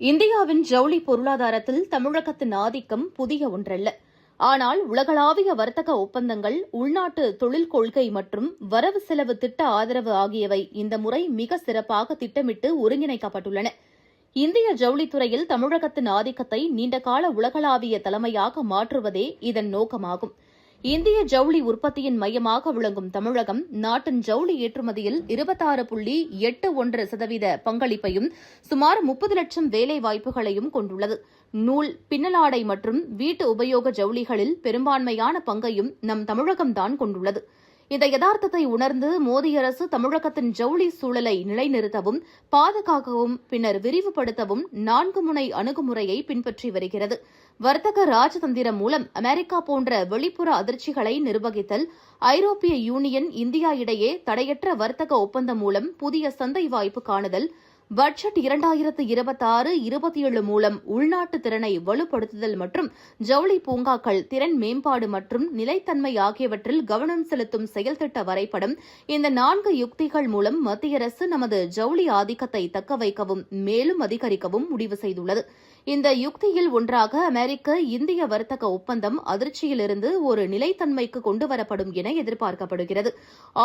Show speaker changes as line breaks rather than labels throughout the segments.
இந்தியாவின் ஜவுளி பொருளாதாரத்தில் தமிழகத்தின் ஆதிக்கம் புதிய ஒன்றல்ல. ஆனால் உலகளாவிய வர்த்தக ஒப்பந்தங்கள் உள்நாட்டு தொழில் கொள்கை மற்றும் வரவு செலவு திட்ட ஆதரவு ஆகியவை இந்த முறை மிக சிறப்பாக திட்டமிட்டு ஒருங்கிணைக்கப்பட்டுள்ளன. இந்திய ஜவுளித்துறையில் தமிழகத்தின் ஆதிக்கத்தை நீண்டகால உலகளாவிய தலைமையாக மாற்றுவதே இதன் நோக்கமாகும். இந்திய ஜவுளி உற்பத்தியின் மையமாக விளங்கும் தமிழகம் நாட்டின் ஜவுளி ஏற்றுமதியில் இருபத்தாறு புள்ளி எட்டு ஒன்று சதவீத பங்களிப்பையும் சுமார் முப்பது லட்சம் வேலை வாய்ப்புகளையும் கொண்டுள்ளது. நூல் பின்னலாடை மற்றும் வீட்டு உபயோக ஜவுளிகளில் பெரும்பான்மையான பங்கையும் நம் தமிழகம்தான் கொண்டுள்ளது. இந்த யதார்த்தத்தை உணர்ந்து மோடி அரசு தமிழகத்தின் ஜவுளி சூழலை நிலைநிறுத்தவும் பாதுகாக்கவும் பின்னர் விரிவுபடுத்தவும் நான்கு முனை அணுகுமுறையை பின்பற்றி வருகிறது. வர்த்தக ராஜதந்திரம் மூலம் அமெரிக்கா போன்ற வெளிப்புற அதிர்ச்சிகளை நிர்வகித்தல் ஐரோப்பிய யூனியன் இந்தியா இடையே தடையற்ற வர்த்தக ஒப்பந்தம் மூலம் புதிய சந்தை வாய்ப்பு காணுதல் பட்ஜெட் இரண்டாயிரத்து இருபத்தாறு இருபத்தி ஏழு மூலம் உள்நாட்டு திறனை வலுப்படுத்துதல் மற்றும் ஜவுளி பூங்காக்கள் திறன் மேம்பாடு மற்றும் நிலைத்தன்மை ஆகியவற்றில் கவனம் செலுத்தும் செயல்திட்ட வரைபடம் இந்த நான்கு யுக்திகள் மூலம் மத்திய அரசு நமது ஜவுளி ஆதிக்கத்தை தக்கவைக்கவும் மேலும் அதிகரிக்கவும் முடிவு செய்துள்ளது. இந்த யுக்தியில் ஒன்றாக அமெரிக்க இந்திய வர்த்தக ஒப்பந்தம் அதிர்ச்சியிலிருந்து ஒரு நிலைத்தன்மைக்கு கொண்டுவரப்படும் என எதிர்பார்க்கப்படுகிறது.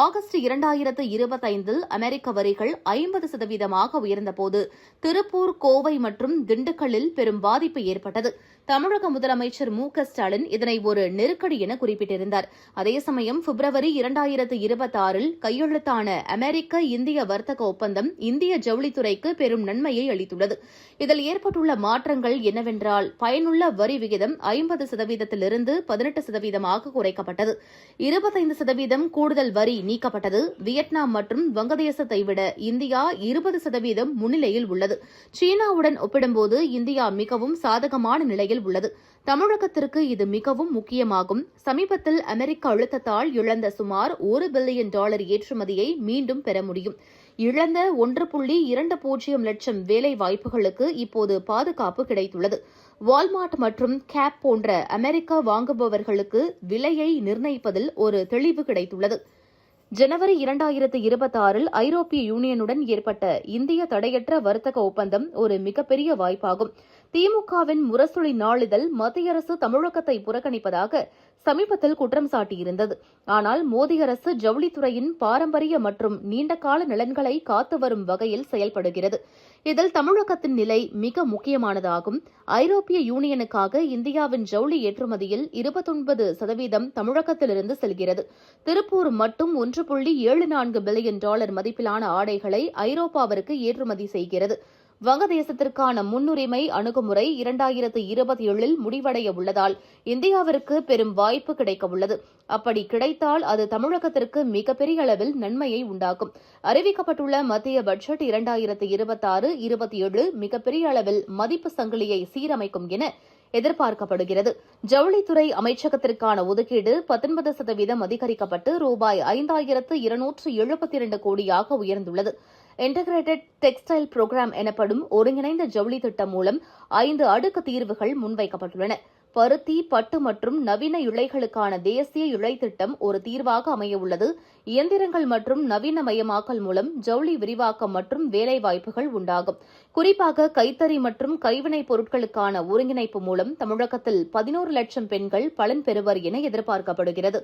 ஆகஸ்ட் இரண்டாயிரத்து இருபத்தைந்தில் அமெரிக்க வரிகள் ஐம்பது சதவீதமாக உயர்ந்தபோது திருப்பூர் கோவை மற்றும் திண்டுக்கல்லில் பெரும் பாதிப்பு ஏற்பட்டது. தமிழக முதலமைச்சர் மு க ஸ்டாலின் இதனை ஒரு நெருக்கடி என குறிப்பிட்டிருந்தார். அதே சமயம் பிப்ரவரி இரண்டாயிரத்து இருபத்தாறில் கையெழுத்தான அமெரிக்க இந்திய வர்த்தக ஒப்பந்தம் இந்திய ஜவுளித்துறைக்கு பெரும் நன்மையை அளித்துள்ளது. இதில் ஏற்பட்டுள்ள மாற்றங்கள் என்னவென்றால் பயனுள்ள வரி விகிதம் ஐம்பது சதவீதத்திலிருந்து பதினெட்டு சதவீதமாக குறைக்கப்பட்டது. இருபத்தைந்து சதவீதம் கூடுதல் வரி நீக்கப்பட்டது. வியட்நாம் மற்றும் வங்கதேசத்தை விட இந்தியா இருபது சதவீதம் முன்னிலையில் உள்ளது. சீனாவுடன் ஒப்பிடும்போது இந்தியா மிகவும் சாதகமான நிலையில் நிலையில் உள்ளது. தமிழகத்திற்கு இது மிகவும் முக்கியமாகும். சமீபத்தில் அமெரிக்க அழுத்தத்தால் இழந்த சுமார் ஒரு பில்லியன் டாலர் ஏற்றுமதியை மீண்டும் பெற முடியும். இழந்த ஒன்று புள்ளி இரண்டு பூஜ்ஜியம் லட்சம் வேலை வாய்ப்புகளுக்கு இப்போது பாதுகாப்பு கிடைத்துள்ளது. வால்மார்ட் மற்றும் கேப் போன்ற அமெரிக்கா வாங்குபவர்களுக்கு விலையை நிர்ணயிப்பதில் ஒரு தெளிவு கிடைத்துள்ளது. ஜனவரி இரண்டாயிரத்து இருபத்தாறில் ஐரோப்பிய யூனியனுடன் ஏற்பட்ட இந்திய தடையற்ற வர்த்தக ஒப்பந்தம் ஒரு மிகப்பெரிய வாய்ப்பாகும். திமுகவின் முரசொலி நாளிதழ் மத்திய அரசு தமிழகத்தை புறக்கணிப்பதாக சமீபத்தில் குற்றம் சாட்டியிருந்தது. ஆனால் மோடி அரசு ஜவுளித்துறையின் பாரம்பரிய மற்றும் நீண்டகால நலன்களை காத்து வரும் வகையில் செயல்படுகிறது. இதில் தமிழகத்தின் நிலை மிக முக்கியமானதாகும். ஐரோப்பிய யூனியனுக்காக இந்தியாவின் ஜவுளி ஏற்றுமதியில் இருபத்தொன்பது சதவீதம் தமிழகத்திலிருந்து செல்கிறது. திருப்பூர் மட்டும் ஒன்று புள்ளி ஏழு நான்கு பில்லியன் டாலர் மதிப்பிலான ஆடைகளை ஐரோப்பாவிற்கு ஏற்றுமதி செய்கிறது. வங்கதேசத்திற்கான முன்னுரிமை அணுகுமுறை இரண்டாயிரத்து இருபத்தி ஏழில் முடிவடைய உள்ளதால் இந்தியாவிற்கு பெரும் வாய்ப்பு கிடைக்க உள்ளது அப்படி கிடைத்தால் அது தமிழகத்திற்கு மிகப்பெரிய அளவில் நன்மையை உண்டாக்கும். அறிவிக்கப்பட்டுள்ள மத்திய பட்ஜெட் இரண்டாயிரத்து இருபத்தாறு இருபத்தி ஏழு மிகப்பெரிய அளவில் மதிப்பு சங்கிலியை சீரமைக்கும் என எதிர்பார்க்கப்படுகிறது. ஜவுளித்துறை அமைச்சகத்திற்கான ஒதுக்கீடு பத்தொன்பது சதவீதம் அதிகரிக்கப்பட்டு ரூபாய் ஐந்தாயிரத்து இருநூற்று எழுபத்தி இரண்டு கோடியாக உயர்ந்துள்ளது. இன்டகிரேட்டட் டெக்ஸ்டைல் புரோகிராம் எனப்படும் ஒருங்கிணைந்த ஜவுளி திட்டம் மூலம் ஐந்து அடுக்கு தீர்வுகள் முன்வைக்கப்பட்டுள்ளன. பருத்தி பட்டு மற்றும் நவீன இழைகளுக்கான தேசிய இழை திட்டம் ஒரு தீர்வாக அமையவுள்ளது. இயந்திரங்கள் மற்றும் நவீனமயமாக்கல் மூலம் ஜவுளி விரிவாக்கம் மற்றும் வேலைவாய்ப்புகள் உண்டாகும். குறிப்பாக கைத்தறி மற்றும் கைவினைப் பொருட்களுக்கான ஒருங்கிணைப்பு மூலம் தமிழகத்தில் பதினோரு லட்சம் பெண்கள் பலன் பெறுவர் என எதிர்பார்க்கப்படுகிறது.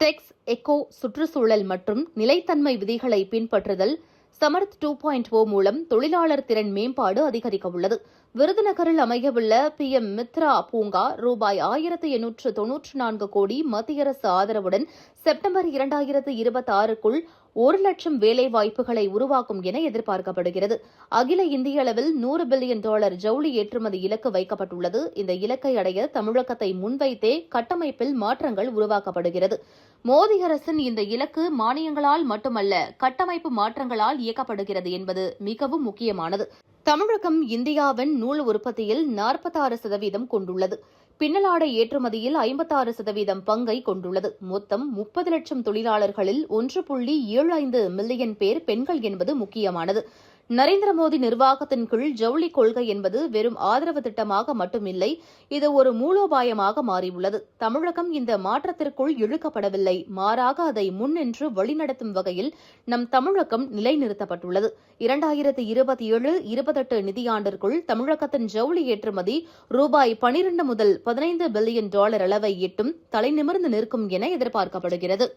டெக்ஸ் எக்கோ சுற்றுச்சூழல் மற்றும் நிலைத்தன்மை விதிகளை பின்பற்றுதல் சமர்த் டூ பாயிண்ட் ஓ மூலம் தொழிலாளர் திறன் மேம்பாடு அதிகரிக்க உள்ளது விருதுநகரில் அமையவுள்ள பி எம் மித்ரா பூங்கா ரூபாய் ஆயிரத்து எண்ணூற்று தொன்னூற்று நான்கு கோடி மத்திய அரசு ஆதரவுடன் செப்டம்பர் இரண்டாயிரத்து இருபத்தி ஆறுக்குள் ஒரு லட்சம் வேலைவாய்ப்புகளை உருவாக்கும் என எதிர்பார்க்கப்படுகிறது. அகில இந்திய அளவில் நூறு பில்லியன் டாலர் ஜவுளி ஏற்றுமதி இலக்கு வைக்கப்பட்டுள்ளது. இந்த இலக்கை அடைய தமிழகத்தை முன்வைத்தே கட்டமைப்பில் மாற்றங்கள் உருவாக்கப்படுகிறது. மோடி அரசின் இந்த இலக்கு மானியங்களால் மட்டுமல்ல கட்டமைப்பு மாற்றங்களால் இயக்கப்படுகிறது என்பது மிகவும் முக்கியமானது. தமிழகம் இந்தியாவின் நூல் உற்பத்தியில் நாற்பத்தாறு சதவீதம் கொண்டுள்ளது. பின்னலாடை ஏற்றுமதியில் ஐம்பத்தாறு சதவீதம் பங்கை கொண்டுள்ளது. மொத்தம் முப்பது லட்சம் தொழிலாளர்களில் ஒன்று புள்ளி ஏழு ஐந்து மில்லியன் பேர் பெண்கள் என்பது முக்கியமானது. நரேந்திர மோடி நிர்வாகத்தின் கீழ் ஜவுளி கொள்கை என்பது வெறும் ஆதரவு திட்டமாக மட்டுமில்லை இது ஒரு மூலோபாயமாக மாறியுள்ளது. தமிழகம் இந்த மாற்றத்திற்குள் இழுக்கப்படவில்லை மாறாக அதை முன்னின்று வழிநடத்தும் வகையில் நம் தமிழகம் நிலைநிறுத்தப்பட்டுள்ளது. இரண்டாயிரத்தி இருபத்தி ஏழு இருபத்தெட்டு நிதியாண்டிற்குள் தமிழகத்தின் ஜவுளி ஏற்றுமதி ரூபாய் பனிரண்டு முதல் பதினைந்து பில்லியன் டாலர் அளவை எட்டும் தலைநிமிர்ந்து நிற்கும் என எதிர்பார்க்கப்படுகிறது.